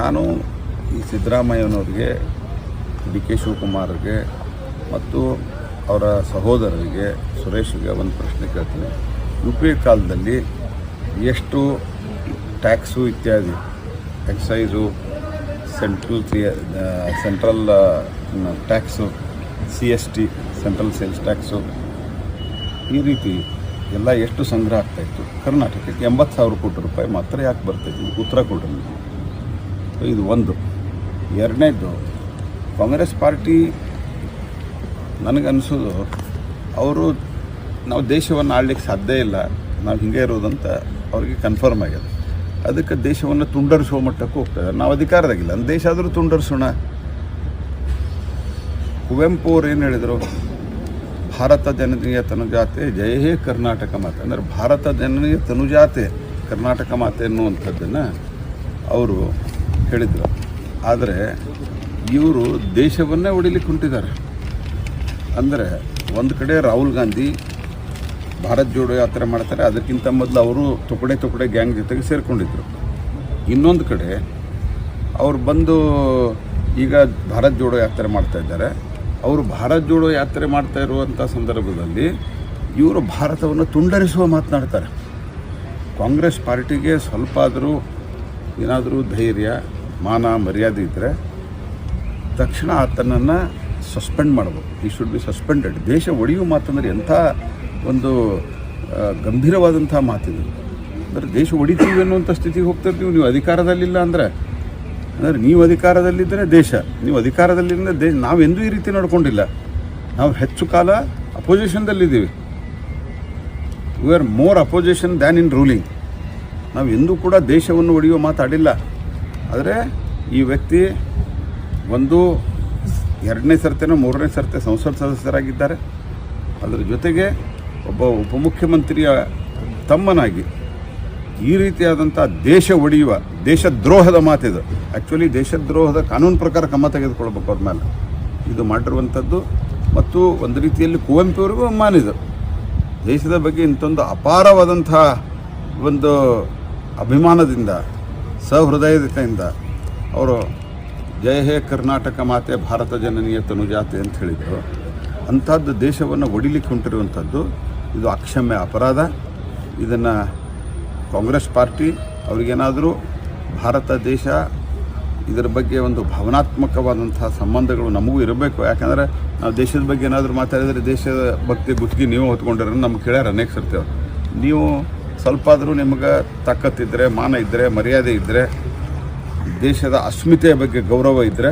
ನಾನು ಈ ಸಿದ್ದರಾಮಯ್ಯನವ್ರಿಗೆ, D K ಶಿವಕುಮಾರ್ಗೆ ಮತ್ತು ಅವರ ಸಹೋದರರಿಗೆ, ಸುರೇಶ್ಗೆ ಒಂದು ಪ್ರಶ್ನೆ ಕೇಳ್ತೀನಿ. ಯು ಪಿ ಕಾಲದಲ್ಲಿ ಎಷ್ಟು ಟ್ಯಾಕ್ಸು ಇತ್ಯಾದಿ, excise, central central tax, C S T, central sales tax, ಈ ರೀತಿ ಎಲ್ಲ ಎಷ್ಟು ಸಂಗ್ರಹ ಆಗ್ತಾಯಿತ್ತು ಕರ್ನಾಟಕಕ್ಕೆ ಎಂಬತ್ತು ಸಾವಿರ ಕೋಟಿ ರೂಪಾಯಿ ಮಾತ್ರ ಯಾಕೆ ಬರ್ತಾಯಿತ್ತು ಉತ್ತರ ನೀವು. ಇದು ಒಂದು. ಎರಡನೇದು ಕಾಂಗ್ರೆಸ್ ಪಾರ್ಟಿ ನನಗನ್ಸೋದು ಅವರು ನಾವು ದೇಶವನ್ನು ಆಳ್ಲಿಕ್ಕೆ ಸಾಧ್ಯ ಇಲ್ಲ, ನಾವು ಹಿಂಗೆ ಇರೋದಂತ ಅವ್ರಿಗೆ ಕನ್ಫರ್ಮ್ ಆಗ್ಯದ ಅದಕ್ಕೆ ದೇಶವನ್ನು ತುಂಡರಿಸುವ ಮಟ್ಟಕ್ಕೆ ಹೋಗ್ತದೆ. ನಾವು ಅಧಿಕಾರದಾಗಿಲ್ಲ. ದೇಶ ಆದರೂ ತುಂಡರಿಸೋಣ. ಕುವೆಂಪು ಅವ್ರು ಏನು ಹೇಳಿದರು? ಭಾರತ ಜನನೀಯ ತನುಜಾತೆ ಜಯ ಹೇ ಕರ್ನಾಟಕ ಮಾತೆ. ಅಂದರೆ ಭಾರತ ಜನನೀಯ ತನುಜಾತೆ, ಕರ್ನಾಟಕ ಮಾತೆ ಅನ್ನುವಂಥದ್ದನ್ನು ಅವರು ಹೇಳಿದರು. ಆದರೆ ಇವರು ದೇಶವನ್ನೇ ಹೊಡಿಲಿಕ್ಕೆ ಹೊಂಟಿದ್ದಾರೆ. ಅಂದರೆ ಒಂದು ಕಡೆ ರಾಹುಲ್ ಗಾಂಧಿ ಭಾರತ್ ಜೋಡೋ ಯಾತ್ರೆ ಮಾಡ್ತಾರೆ, ಅದಕ್ಕಿಂತ ಮೊದಲು ಅವರು ತುಕಡೆ ತುಕಡೆ ಗ್ಯಾಂಗ್ ಜೊತೆಗೆ ಸೇರಿಕೊಂಡಿದ್ರು. ಇನ್ನೊಂದು ಕಡೆ ಅವರು ಬಂದು ಈಗ ಭಾರತ್ ಜೋಡೋ ಯಾತ್ರೆ ಮಾಡ್ತಾ ಇದ್ದಾರೆ. ಅವರು ಭಾರತ್ ಜೋಡೋ ಯಾತ್ರೆ ಮಾಡ್ತಾ ಇರುವಂಥ ಸಂದರ್ಭದಲ್ಲಿ ಇವರು ಭಾರತವನ್ನು ತುಂಡರಿಸುವ ಮಾತನಾಡ್ತಾರೆ. ಕಾಂಗ್ರೆಸ್ ಪಾರ್ಟಿಗೆ ಸ್ವಲ್ಪ ಆದರೂ ಏನಾದರೂ ಧೈರ್ಯ ಮಾನ ಮರ್ಯಾದೆ ಇದ್ದರೆ ತಕ್ಷಣ ಆತನನ್ನು ಸಸ್ಪೆಂಡ್ ಮಾಡಬೇಕು. ಈ ಶುಡ್ ಬಿ ಸಸ್ಪೆಂಡೆಡ್ ದೇಶ ಒಡೆಯುವ ಮಾತಂದರೆ ಎಂಥ ಒಂದು ಗಂಭೀರವಾದಂಥ ಮಾತಿದೆ. ಅಂದರೆ ದೇಶ ಒಡಿತೀವಿ ಅನ್ನುವಂಥ ಸ್ಥಿತಿಗೆ ಹೋಗ್ತಿರ್ತೀವಿ ನೀವು ಅಧಿಕಾರದಲ್ಲಿಲ್ಲ ಅಂದರೆ ಅಂದರೆ ನೀವು ಅಧಿಕಾರದಲ್ಲಿದ್ದರೆ ದೇಶ, ನೀವು ಅಧಿಕಾರದಲ್ಲಿದ್ದರೆ ದೇಶ ನಾವೆಂದೂ ಈ ರೀತಿ ನಡ್ಕೊಂಡಿಲ್ಲ. ನಾವು ಹೆಚ್ಚು ಕಾಲ ಅಪೋಸಿಷನ್ದಲ್ಲಿದ್ದೀವಿ. We are more opposition than in ruling ನಾವು ಎಂದೂ ಕೂಡ ದೇಶವನ್ನು ಒಡೆಯುವ ಮಾತಾಡಿಲ್ಲ. ಆದರೆ ಈ ವ್ಯಕ್ತಿ ಒಂದು ಎರಡನೇ ಸರ್ತಿನೋ ಮೂರನೇ ಸರ್ತಿ ಸಂಸತ್ ಸದಸ್ಯರಾಗಿದ್ದಾರೆ. ಅದರ ಜೊತೆಗೆ ಒಬ್ಬ ಉಪಮುಖ್ಯಮಂತ್ರಿಯ ತಮ್ಮನಾಗಿ ಈ ರೀತಿಯಾದಂಥ ದೇಶ ಒಡೆಯುವ, ದೇಶದ್ರೋಹದ ಮಾತಿದು ಆ್ಯಕ್ಚುಲಿ ದೇಶದ್ರೋಹದ ಕಾನೂನು ಪ್ರಕಾರ ಕ್ರಮ ತೆಗೆದುಕೊಳ್ಬೇಕು ಅವ್ರ ಮೇಲೆ. ಇದು ಮಾಡಿರುವಂಥದ್ದು ಮತ್ತು ಒಂದು ರೀತಿಯಲ್ಲಿ ಕುವೆಂಪುವರಿಗೂ ಮಾನಿದರು ದೇಶದ ಬಗ್ಗೆ ಇಂಥೊಂದು ಅಪಾರವಾದಂಥ ಒಂದು ಅಭಿಮಾನದಿಂದ ಸಹೃದಯತೆಯಿಂದ ಅವರು ಜಯ ಹೇ ಕರ್ನಾಟಕ ಮಾತೆ ಭಾರತ ಜನನೀಯ ತನುಜಾತೆ ಅಂತ ಹೇಳಿದರು. ಅಂಥದ್ದು ದೇಶವನ್ನು ಒಡಿಲಿಕ್ಕೆ ಹೊಂಟಿರುವಂಥದ್ದು ಇದು ಅಕ್ಷಮ್ಯ ಅಪರಾಧ. ಇದನ್ನು ಕಾಂಗ್ರೆಸ್ ಪಾರ್ಟಿ ಅವ್ರಿಗೇನಾದರೂ ಭಾರತ ದೇಶ ಇದರ ಬಗ್ಗೆ ಒಂದು ಭಾವನಾತ್ಮಕವಾದಂತಹ ಸಂಬಂಧಗಳು ನಮಗೂ ಇರಬೇಕು. ಯಾಕಂದರೆ ನಾವು ದೇಶದ ಬಗ್ಗೆ ಏನಾದರೂ ಮಾತಾಡಿದರೆ ದೇಶದ ಭಕ್ತಿ ಗುತ್ತಿಗೆ ನೀವು ಹೊತ್ಕೊಂಡಿರೋ ನಮ್ಗೆ ಕೇಳ್ಯಾರ ಅನೇಕ ಸರ್ತಿ. ನೀವು ಸ್ವಲ್ಪ ಆದರೂ ನಿಮಗೆ ತಾಕತ್ತಿದ್ದರೆ ಮಾನ ಇದ್ದರೆ ಮರ್ಯಾದೆ ಇದ್ದರೆ ದೇಶದ ಅಸ್ಮಿತೆಯ ಬಗ್ಗೆ ಗೌರವ ಇದ್ದರೆ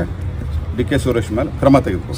ಡಿ ಕೆ ಸುರೇಶ್ ಮೇಲೆ ಕ್ರಮ ತೆಗೆದುಕೋ